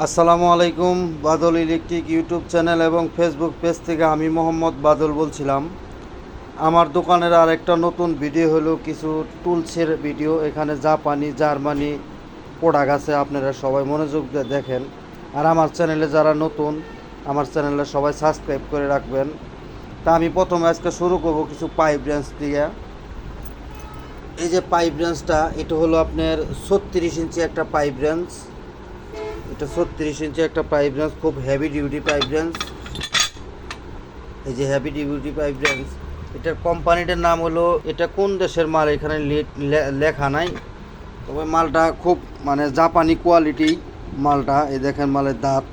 আসসালামু আলাইকুম, Badal electric YouTube channel এবং ফেসবুক পেজ থেকে আমি মোহাম্মদ বাদল বলছিলাম। আমার দোকানের আর একটা নতুন ভিডিও হলো কিছু টুলসের ভিডিও। এখানে জাপানি, জার্মানি প্রোডাক্ট আছে, আপনারা সবাই মনোযোগ দিয়ে দেখেন। আর আমার চ্যানেলে যারা নতুন, আমার চ্যানেলে সবাই সাবস্ক্রাইব করে রাখবেন। তা আমি প্রথমে আজকে শুরু করব কিছু পাইপ ব্রাঞ্চ দিয়ে। এই যে পাইপ ব্রাঞ্চটা এটা হলো আপনার ছত্রিশ ইঞ্চি একটা পাইপ ব্রাঞ্চ এটা ছত্রিশ ইঞ্চি একটা পাইপ রেঞ্জ খুব হেভি ডিউটি পাইপ রেঞ্জ এই যে হেভি ডিউটি পাইপ রেঞ্জ এটার কোম্পানিটার নাম হলো, এটা কোন দেশের মাল? এখানে লেখা নাই। তবে মালটা খুব মানে জাপানি কোয়ালিটি মালটা। এই দেখেন মালের দাঁত।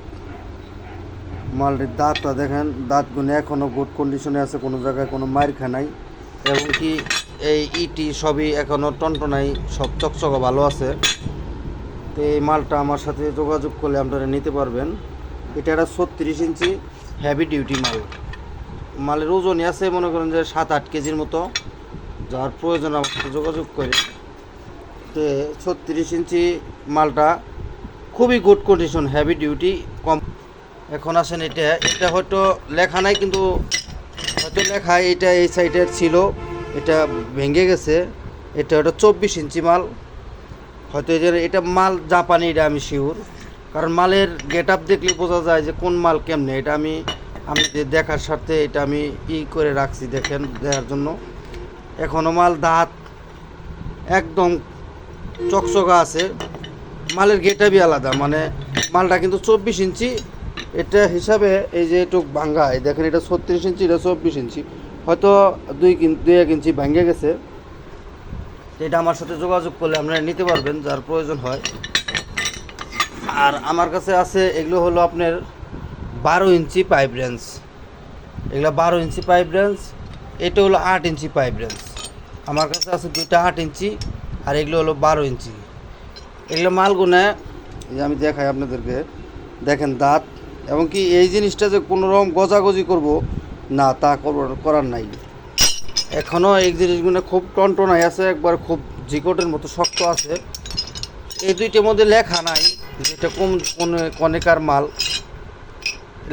মালটির দাঁতটা দেখেন, দাঁতগুলো এখনও গুড কন্ডিশনে আছে, কোনো জায়গায় কোনো মার খা নাই। এবং কি এই ইটি সবই এখনও টনটনাই, সব চকচকা ভালো আছে। এই মালটা আমার সাথে যোগাযোগ করলে আপনারা নিতে পারবেন। এটা একটা ছত্রিশ ইঞ্চি হেভি ডিউটি মাল। মালের ওজনই আছে মনে করেন যে সাত, আট কেজির মতো। যার প্রয়োজন আমার সাথে যোগাযোগ করে। তো ছত্রিশ ইঞ্চি মালটা খুবই গুড কন্ডিশন হেভি ডিউটি কম এখন আসেন এটা। এটা হয়তো লেখা নাই কিন্তু হয়তো লেখা এটা এই সাইডের ছিল। এটা ভেঙে গেছে। এটা ওটা চব্বিশ ইঞ্চি মাল। হয়তো যে এটা মাল জাপানি, এটা আমি শিওর কারণ মালের গেট আপ দেখলে বোঝা যায় যে কোন মাল কেমনে। এটা আমি আমি দেখার স্বার্থে এটা আমি ই করে রাখছি দেখেন, দেখার জন্য। এখনও মাল দাঁত একদম চকচকা আছে। মালের গেট আপই আলাদা মানে মালটা কিন্তু চব্বিশ ইঞ্চি। এটা হিসাবে এই যে একটু ভাঙ্গা দেখেন এটা ছত্রিশ ইঞ্চি, এটা চব্বিশ ইঞ্চি। হয়তো দুই দুই এক ইঞ্চি ভাঙ্গে গেছে। এটা আমার সাথে যোগাযোগ করলে আপনারা নিতে পারবেন, যার প্রয়োজন হয়। আর আমার কাছে আছে, এগুলো হলো আপনার বারো ইঞ্চি পাইপ রেঞ্জ এগুলো বারো ইঞ্চি পাইপ রেঞ্জ এটা হলো আট ইঞ্চি পাইপ রেঞ্জ আমার কাছে আছে দুইটা আট ইঞ্চি, আর এগুলো হলো বারো ইঞ্চি। এগুলো মালগুনে যে আমি দেখাই আপনাদেরকে, দেখেন দাঁত, এবং কি এই জিনিসটা যে কোনো রকম গজাগজি করব, না, তা করার নাই। এখনও এই জিনিসগুলো খুব টনটনাই আছে, একবার খুব জিকটের মতো শক্ত আছে। এই দুইটার মধ্যে লেখা নাই, যেটা কোন কোন কনেকার মাল।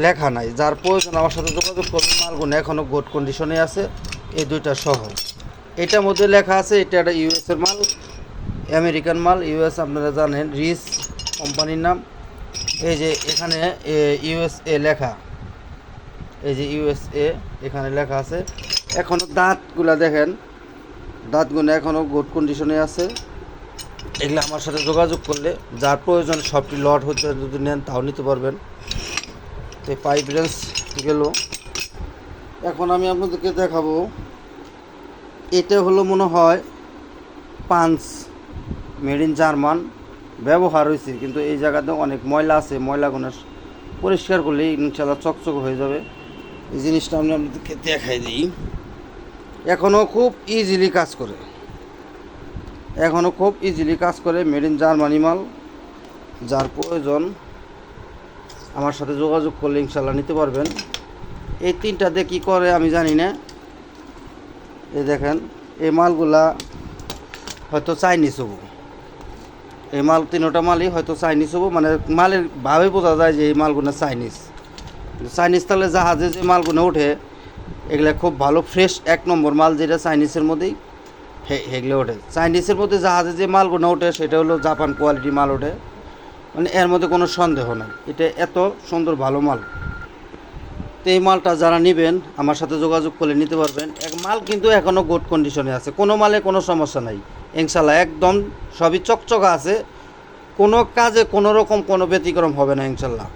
লেখা নাই, যার প্রয়োজন আমার সাথে যোগাযোগ করবে মালগুলো এখনও গুড কন্ডিশনে আছে, এই দুইটা সহ। এটার মধ্যে লেখা আছে, এটা একটা ইউএসের মাল, আমেরিকান মাল ইউএস আপনারা জানেন রিস কোম্পানির নাম। এই যে এখানে ইউএসএ লেখা। এই যে ইউএসএ এখানে লেখা আছে। এখনও দাঁতগুলা দেখেন। দাঁতগুলো এখনও গুড কন্ডিশনে আছে। এগুলো আমার সাথে যোগাযোগ করলে যার প্রয়োজন সবটি লট হচ্ছে যদি নেন তাও নিতে পারবেন। তো পাইপ রেঞ্জ গেল। এখন আমি আপনাদেরকে দেখাবো। এটা হলো মনে হয় পাঞ্চ মেড ইন জার্মান ব্যবহার হয়েছে, কিন্তু এই জায়গাতে অনেক ময়লা আছে ময়লাগুলো পরিষ্কার করলে ইনশাল্লাহ চকচক হয়ে যাবে। এই জিনিসটা আমি আপনাদেরকে দেখাই দিই। এখনও খুব ইজিলি কাজ করে। এখনও খুব ইজিলি কাজ করে। মেড ইন জার্মানি মাল। যার প্রয়োজন, আমার সাথে যোগাযোগ করলে ইনশাল্লাহ নিতে পারবেন। এই তিনটা দিয়ে কী করে আমি জানি না। এই দেখেন, এই মালগুলা হয়তো চাইনিজ হব। এই মাল, তিনোটা মালই হয়তো চাইনিজ হব। মানে মালের ভাবে বোঝা যায় যে এই মালগুলো চাইনিজ চাইনিজ তাহলে জাহাজে যে মালগুলো ওঠে, এগুলা খুব ভালো ফ্রেশ এক নম্বর মাল যেটা চাইনিজের মধ্যেই হেগলে ওঠে। চাইনিজের মধ্যে জাহাজে যে মালগুলো ওঠে, সেটা হলো জাপান কোয়ালিটি মাল ওঠে। মানে এর মধ্যে কোনো সন্দেহ নাই। এটা এত সুন্দর ভালো মাল। তো এই মালটা যারা নেবেন, আমার সাথে যোগাযোগ করলে নিতে পারবেন। এক মাল কিন্তু এখনও গুড কন্ডিশনে আছে। কোনো মালে কোনো সমস্যা নাই। ইনশাল্লাহ একদম সবই চকচকা আছে। কোনো কাজে কোনো রকম কোনো ব্যতিক্রম হবে না ইনশাল্লাহ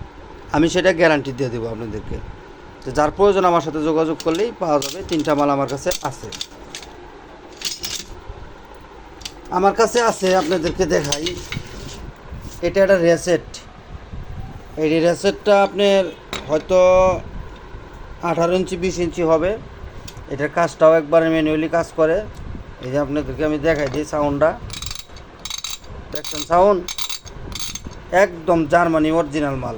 আমি সেটা গ্যারান্টি দিয়ে দেবো আপনাদেরকে। তো যার প্রয়োজন আমার সাথে যোগাযোগ করলেই পাওয়া যাবে, তিনটা মাল আমার কাছে আছে। আমার কাছে আছে, আপনাদেরকে দেখাই। এটা একটা রেসেট এই রেসেটটা আপনার হয়তো আঠারো ইঞ্চি, বিশ ইঞ্চি হবে। এটার কাজটাও একবারে ম্যানুয়ালি কাজ করে। এই যে আপনাদেরকে আমি দেখাই দিই সাউন্ডটা দেখছেন সাউন্ড একদম জার্মানি অরিজিনাল মাল।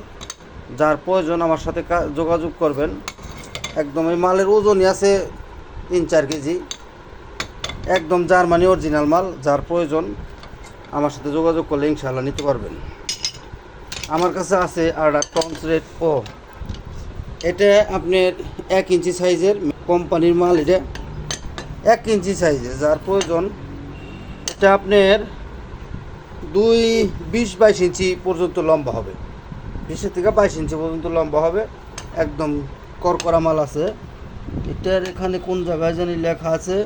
যার প্রয়োজন আমার সাথে যোগাযোগ করবেন। একদম এই মালের ওজনই আছে তিন চার কেজি। একদম জার্মানি অরিজিনাল মাল, যার প্রয়োজন আমার সাথে যোগাযোগ করলে ইনশাল্লাহ নিতে পারবেন। আমার কাছে আছে আর টন্স রেড ও এটা আপনার এক ইঞ্চি সাইজের কোম্পানির মাল এটা। এক ইঞ্চি সাইজের, যার প্রয়োজন এটা আপনার দুই বিশ বাইশ ইঞ্চি পর্যন্ত লম্বা হবে। বিশের থেকে বাইশ ইঞ্চি পর্যন্ত লম্বা হবে। একদম করকরা মাল আছে। এটার এখানে কোন জায়গায় জানি লেখা আছে?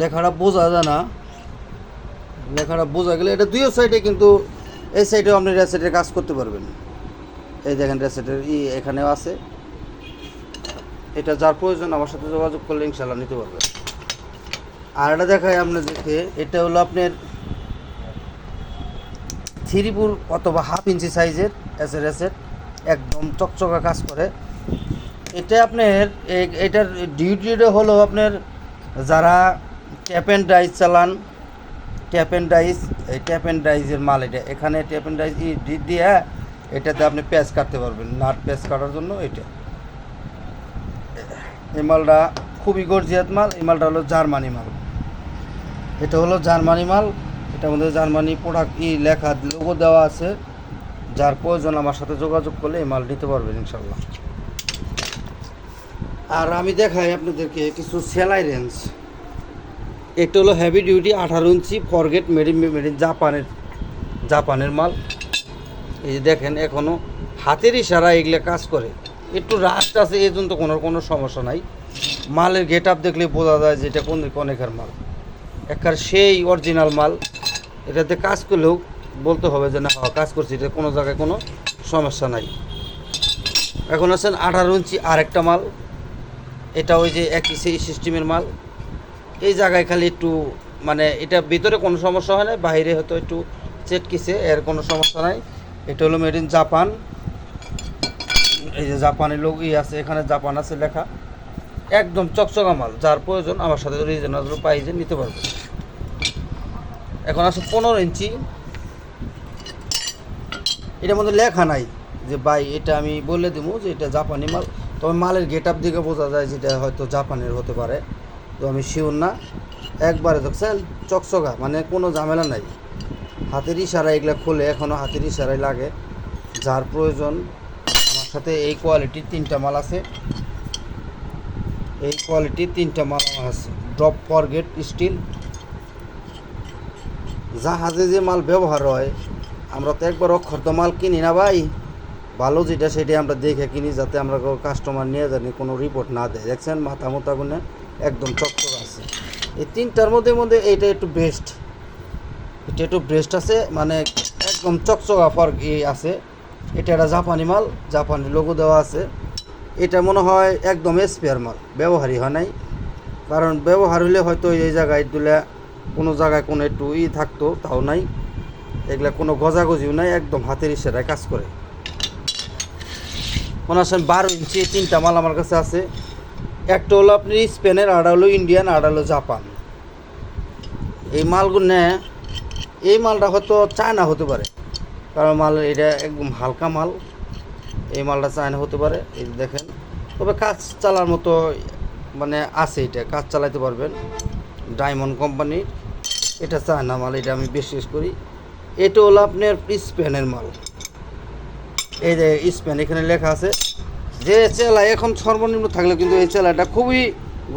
লেখাটা বোঝা যায় না। লেখাটা বোঝা গেলে এটা দুই সাইডে কিন্তু এই সাইডেও আপনি রেসেটের কাজ করতে পারবেন। এই দেখেন রেসেটের ই এখানেও আছে। এটা যার প্রয়োজন আমার সাথে যোগাযোগ করলে ইনশাল্লাহ নিতে পারবেন। আর এটা দেখায় আপনাদেরকে, এটা হলো আপনার থ্রিপুর অথবা হাফ ইঞ্চি সাইজের অ্যাসের এসেট একদম চকচকা কাজ করে। এটা আপনার এটার ডিউটিটা হলো আপনার যারা ট্যাপ অ্যান্ড ডাইস চালান ট্যাপ অ্যান্ড ডাইস এই ট্যাপ অ্যান্ড ডাইসের মাল এটা। এখানে ট্যাপ অ্যান্ড ডাইস দিয়ে এটাতে আপনি প্যাচ কাটতে পারবেন, নাট প্যাচ কাটার জন্য এটা। এই মালটা খুবই গর্জিয়াত মাল, এই মালটা হলো জার্মানি মাল। এটা হলো জার্মানি মাল এটার মধ্যে জার্মানি প্রোডাক্ট ই লেখা লোগো দেওয়া আছে। যার প্রয়োজন, আমার সাথে যোগাযোগ করলে মাল নিতে পারবেন ইনশাল্লাহ আর আমি দেখাই আপনাদেরকে কিছু সেলাই রেঞ্জ এটা হলো হেভি ডিউটি আঠারো inch forged made in made in জাপানের জাপানের মাল। এই যে দেখেন এখনও হাতের ইশারা এগুলো কাজ করে। একটু রাস্ট আছে, এই জন্য তো কোনো কোনো সমস্যা নাই। মালের গেট আপ দেখলে বোঝা যায় যে এটা কোন অনেকের মাল। একবার সেই অরিজিনাল মাল। এটাতে কাজ করলেও বলতে হবে যে না হ্যাঁ, কাজ করছি এটা কোনো জায়গায় কোনো সমস্যা নাই। এখন আছেন আঠারো ইঞ্চি আরেকটা মাল এটা ওই যে একই সেই সিস্টেমের মাল। এই জায়গায় খালি একটু মানে এটা ভিতরে কোনো সমস্যা হয় না বাইরে হয়তো একটু চেটকিছে এর কোনো সমস্যা নাই। এটা হলো মেড ইন জাপান এই যে জাপানের লোক ই আছে এখানে জাপান আছে লেখা। একদম চকচকা মাল যার প্রয়োজন আমার সাথে রিজনেবল প্রাইজে নিতে পারবে এখন আছে পনেরো ইঞ্চি। এটার মধ্যে লেখা নাই যে, ভাই, এটা আমি বলে দেবো যে এটা জাপানি মাল। তবে মালের গেট আপ দিকে বোঝা যায় যেটা হয়তো জাপানের হতে পারে। তো আমি শিওর না। একবারে দেখছেন চকচকা মানে কোনো ঝামেলা নাই। হাতের ইশারা এগুলো খুলে এখনও হাতের ইশারাই লাগে। যার প্রয়োজন, আমার সাথে এই কোয়ালিটির তিনটা মাল আছে। এই কোয়ালিটির তিনটা মাল আছে। Drop forged steel. জাহাজে যে মাল ব্যবহার হয়, আমরা তো একবার অক্ষর তো মাল কিনি না ভাই। ভালো যেটা সেটাই আমরা দেখে কিনি যাতে আমরা কাস্টমার নিয়ে জানি কোনো রিপোর্ট না দেয়। দেখছেন মাথা মোতা গুনে একদম চকচক আছে। এই তিনটার মধ্যে মধ্যে এইটা একটু বেস্ট এটা একটু বেস্ট আছে মানে একদম চকচকা ফর ই আছে। এটা একটা জাপানি মাল, জাপানি লোগো দেওয়া আছে। এটা মনে হয় একদম স্পেয়ার মাল, ব্যবহারই হয় নাই। কারণ ব্যবহার হলে হয়তো এই জায়গায় দিলে কোনো জায়গায় কোনো একটু ই থাকতো, তাও নাই। এগুলা কোনো গজাগজিও নাই, একদম হাতের ইশারায় কাজ করে। মনে আসেন বারো ইঞ্চি তিনটা মাল আমার কাছে আছে। একটা হলো আপনি স্পেনের আড়া হলো ইন্ডিয়ান আড়া হলো জাপান। এই মালগুলো এই মালটা হয়তো চায়না হতে পারে। কারণ মাল এটা একদম হালকা মাল। এই মালটা চায়না হতে পারে, এই দেখেন। তবে কাজ চালার মতো মানে আছে এটা, কাজ চালাইতে পারবেন। ডায়মন্ড কোম্পানির এটা চায়না মাল, এটা আমি বিশ্বাস করি। এটা হলো আপনার স্পেনের মাল। এই যে স্পেন, এখানে লেখা আছে, যে চেলা এখন সর্বনিম্ন থাকলে কিন্তু এই চেলাটা খুবই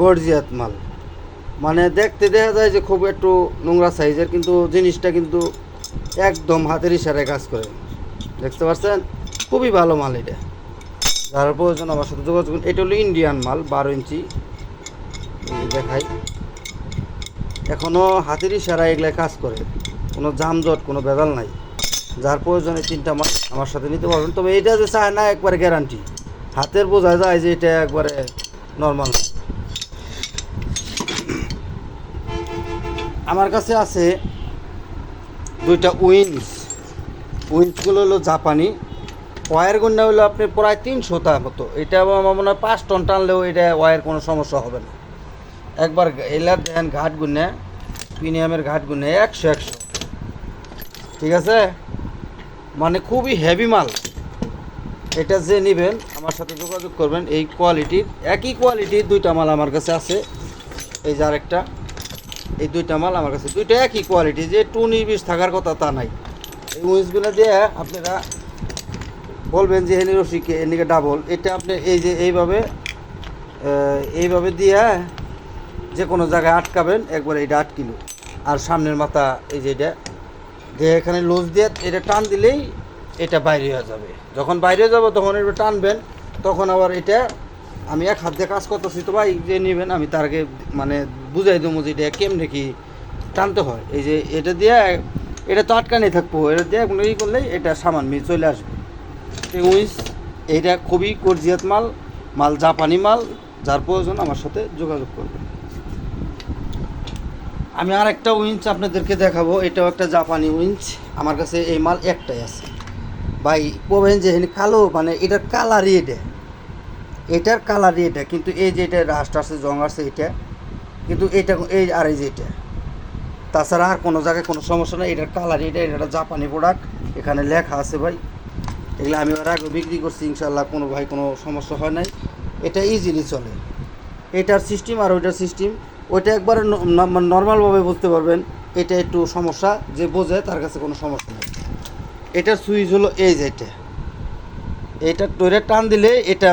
গর্জিয়াত মাল। মানে দেখতে দেখা যায় যে খুব একটু নোংরা সাইজের, কিন্তু জিনিসটা কিন্তু একদম হাতের ইশারায় কাজ করে। দেখতে পাচ্ছেন? খুবই ভালো মাল এটা। যার প্রয়োজন আমার সাথে যোগাযোগ এটা হলো ইন্ডিয়ান মাল, বারো ইঞ্চি। দেখাই। এখনও হাতের ইশারায় এগুলো কাজ করে। কোনো জামজট, কোনো বেদাল নাই। যার প্রয়োজনে তিনটা মাল আমার সাথে নিতে পারবেন। তবে এটা যে চায় না, একবারে গ্যারান্টি হাতের বোঝা যায় যে এটা একবারে নর্মাল আমার কাছে আছে দুইটা উইন্স। উইন্সগুলো হলো জাপানি। ওয়ার গুন্ডা হলো আপনি প্রায় তিনশোটা মতো। এটা আমার মনে হয় পাঁচ টন টানলেও এটা ওয়ার কোনো সমস্যা হবে না। একবার এলার দেখেন ঘাট গুনে, প্রিমিয়ামের ঘাট গুনে একশো একশো। ঠিক আছে? মানে খুবই হেভি মাল। এটা যে নেবেন, আমার সাথে যোগাযোগ করবেন, এই কোয়ালিটির একই কোয়ালিটির দুইটা মাল আমার কাছে আছে। এই যার একটা এই দুইটা মাল আমার কাছে, দুইটা একই কোয়ালিটি যে টু নির্বিষ থাকার কথা তা নাই। এই উইন্সগুলো দিয়ে আপনারা বলবেন যে হেনি রশিকে, এদিকে ডাবল এটা আপনি এই যে এইভাবে এইভাবে দিয়ে যে কোনো জায়গায় আটকাবেন, একবার এটা আটকিলো। আর সামনের মাথা, এই যে এটা, দিয়ে এখানে লুজ দিয়ে এটা টান দিলেই এটা বাইরে হয়ে যাবে। যখন বাইরে যাবে, তখন এটা টানবেন, তখন আবার এটা আমি এক হাত দিয়ে কাজ করতেছি তো ভাই, যে নেবেন, আমি তার আগে মানে বুঝাই দেবো যে এটা কেমনে কি টানতে হয়। এই যে এটা দিয়ে, এটা তো আটকানি থাকব, এটা দিয়ে কোনো ই করলেই এটা সামান মিল চলে আসবে। উইস এইটা খুবই কর্জিয়াত মাল মাল জাপানি মাল, যার প্রয়োজন আমার সাথে যোগাযোগ করবেন। আমি আর একটা উইঞ্চ আপনাদেরকে দেখাবো, এটাও একটা জাপানি উইঞ্চ আমার কাছে এই মাল একটাই আছে। ভাই, বলবেন যে কালো মানে এটার কালারই এটা। এটার কালারই এটা, কিন্তু এই যে এটা রাস্ট আছে, জং আছে এটা, কিন্তু এটা, এই আর এই যে এটা। তাছাড়া আর কোনো জায়গায় কোনো সমস্যা নেই, এটার কালারই এটা এটা জাপানি প্রোডাক্ট এখানে লেখা আছে ভাই। এগুলো আমি ওর আগে বিক্রি করছি ইনশাল্লাহ কোনো ভাই কোনো সমস্যা হয় নাই। এটা ইজিলি চলে। এটার সিস্টেম আর ওইটার সিস্টেম ওইটা একবারে নর্মালভাবে বুঝতে পারবেন, এটা একটু সমস্যা, যে বোঝে তার কাছে কোনো সমস্যা নেই। এটার সুইচ হলো এই যে এটা। এটা টয়রে টান দিলে এটা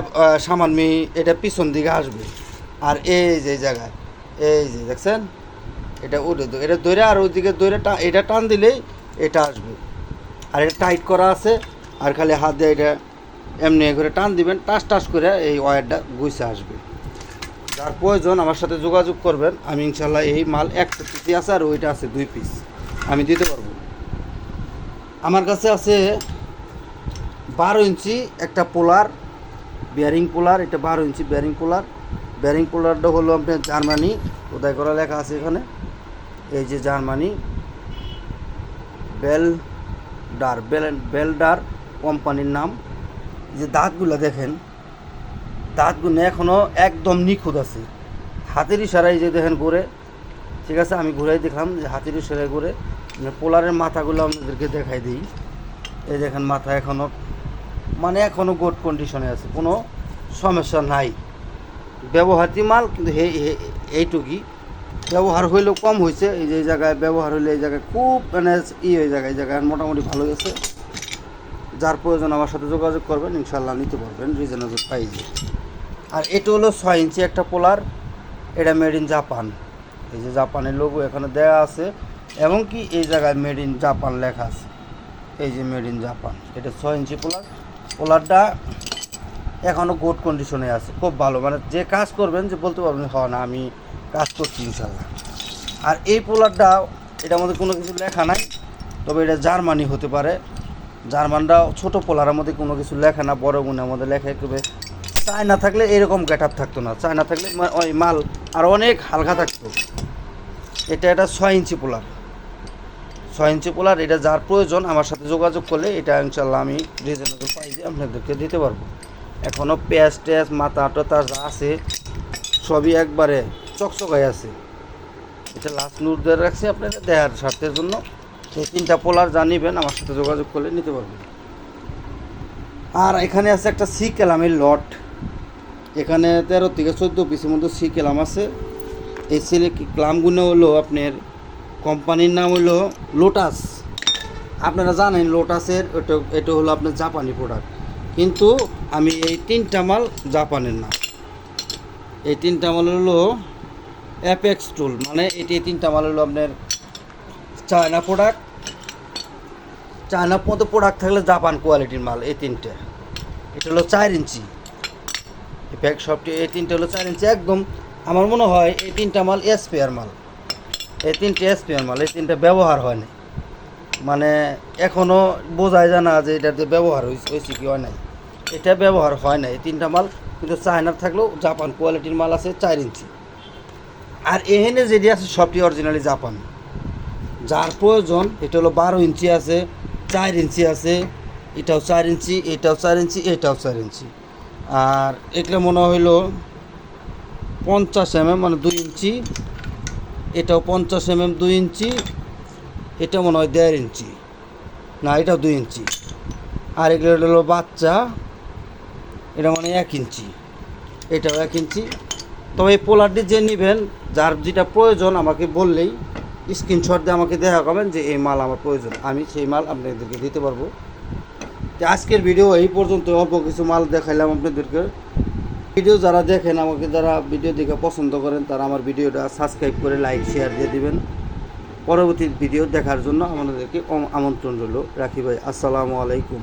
সামান্য এটা পিছন দিকে আসবে। আর এই যে জায়গায়, এই যে দেখছেন? এটা উঠে এটা দৈরে আর ওইদিকে দৈরে টা এটা টান দিলেই এটা আসবে। আর এটা টাইট করা আছে, আর খালি হাত দিয়ে এটা এমনি করে টান দিবেন, টাস টাস করে এই ওয়্যারটা গুছে আসবে। যার প্রয়োজন আমার সাথে যোগাযোগ করবেন, আমি ইনশাল্লাহ এই মাল একটা পিসি আছে আর ওইটা আছে দুই পিস। আমি দিতে পারব। আমার কাছে আছে বারো ইঞ্চি একটা পোলার বিয়ারিং পোলার, এটা বারো ইঞ্চি বিয়ারিং পোলার। বিয়ারিং পোলারটা হলো আপনার জার্মানি, কোথায় করা লেখা আছে এখানে? এই যে জার্মানি। বেল ডার, বেল বেলডার কোম্পানির নাম। যে দাঁতগুলো দেখেন দাঁতগুলো এখনও একদম নিখুঁত আছে। হাতের ইশারায় যে দেখেন ঘুরে ঠিক আছে? আমি ঘুরাই দেখলাম যে হাতের ইশারায় ঘুরে মানে পোলারের মাথাগুলো আপনাদেরকে দেখাই দিই। এই দেখেন মাথা এখনও মানে এখনও গুড কন্ডিশনে আছে, কোনো সমস্যা নাই। ব্যবহারটি মাল, কিন্তু হে এইটুকুই। ব্যবহার হইলেও কম হয়েছে এই যে এই জায়গায় ব্যবহার হইলে এই জায়গায় খুব মানে ই হয়ে জায়গায় এই জায়গায় মোটামুটি ভালো গেছে যার প্রয়োজন আমার সাথে যোগাযোগ করবেন ইনশাল্লাহ নিতে পারবেন রিজনেবল প্রাইজে আর এটা হলো ছয় ইঞ্চি একটা পোলার, এটা মেড ইন জাপান এই যে জাপানের লোগো এখানে দেওয়া আছে, এবং কি এই জায়গায় মেড ইন জাপান লেখা আছে। এই যে মেড ইন জাপান এটা ছয় ইঞ্চি পোলার। পোলারটা এখনও গুড কন্ডিশনে আছে, খুব ভালো। মানে যে কাজ করবেন যে বলতে পারবেন হ না, আমি কাজ করছি ইনশাল্লাহ। আর এই পোলারটা, এটার মধ্যে কোনো কিছু লেখা নাই, তবে এটা জার্মানি হতে পারে। জার্মানরা ছোট পোলারের মধ্যে কোনো কিছু লেখা না, বড় গুণের মধ্যে লেখা একটু চায়না থাকলে এরকম গেট আপ থাকতো না। চায়না থাকলে ওই মাল আর অনেক হালকা থাকতো। এটা এটা ছয় ইঞ্চি পোলার। ছয় ইঞ্চি পোলার, এটা যার প্রয়োজন, আমার সাথে যোগাযোগ করলে এটা ইনশাল্লাহ আমি রিজনেবল প্রাইসে আপনাদেরকে দিতে পারব। এখনও পেঁয়াজ টেয়াজ, মাথা টাতা যা আছে, সবই একবারে চকচকাই আছে। এটা লাস্ট নূর দিয়ে রাখছি আপনাদের দেহার স্বার্থের জন্য। এই তিনটা পোলার যা নিবেন, আমার সাথে যোগাযোগ করলে নিতে পারবেন। আর এখানে আছে একটা সি কেলামের লট। এখানে তেরো থেকে চোদ্দ পিসের মতো সি কেলাম আছে। এই সিলে ক্লামগুলো হলো আপনার কোম্পানির নাম হলো লোটাস। আপনারা জানেন লোটাসের এটা এটা হলো আপনার জাপানি প্রোডাক্ট কিন্তু আমি এই তিনটা মাল জাপানের না। এই তিনটা মাল হলো অ্যাপেক্স টুল মানে এটি এই তিনটা মাল হলো আপনার চায়না প্রোডাক্ট চায়না মতো প্রোডাক্ট থাকলে জাপান কোয়ালিটির মাল এই তিনটে। এটা হলো চার ইঞ্চি। প্যাক সবটি এই তিনটে হলো চার ইঞ্চি একদম আমার মনে হয় এই তিনটা মাল এসপিআর মাল। এই তিনটে এসপিআর মাল, এই তিনটা ব্যবহার হয় না মানে এখনও বোঝায় যায় না যে এটাতে ব্যবহার হয়েছে কি হয় নাই। এটা ব্যবহার হয় না এই তিনটা মাল, কিন্তু চায়নার থাকলেও জাপান কোয়ালিটির মাল আছে চার ইঞ্চি আর এখানে যেটি আছে সবটি অরিজিনালি জাপান। যার প্রয়োজন, এটা হলো বারো ইঞ্চি আছে, চার ইঞ্চি আছে, এটাও চার ইঞ্চি এটাও চার ইঞ্চি এটাও চার ইঞ্চি আর এগুলো মনে হইল পঞ্চাশ এমএম মানে দুই ইঞ্চি। এটাও পঞ্চাশ এমএম, দুই ইঞ্চি। এটা মনে হয় দেড় ইঞ্চি। না, এটাও দুই ইঞ্চি। আর এগুলো হলো বাচ্চা। এটা মানে এক ইঞ্চি। এটাও এক ইঞ্চি। তবে এই পোলারটি যে নেবেন, যার যেটা প্রয়োজন আমাকে বললেই স্ক্রিনশট দিয়ে আমাকে দেখা করবেন যে এই মাল আমার প্রয়োজন। আমি সেই মাল আপনাদেরকে দিতে পারব। আজকের ভিডিও এই পর্যন্ত, অল্প কিছু মাল দেখাইলাম আপনাদেরকে। ভিডিও যারা দেখেন, আমাকে যারা ভিডিও দেখে পছন্দ করেন, তারা আমার ভিডিওটা সাবস্ক্রাইব করে লাইক শেয়ার দিয়ে দিবেন। পরবর্তী ভিডিও দেখার জন্য আমাদেরকে আমন্ত্রণ রইল। রাখি ভাই, আসসালামু আলাইকুম।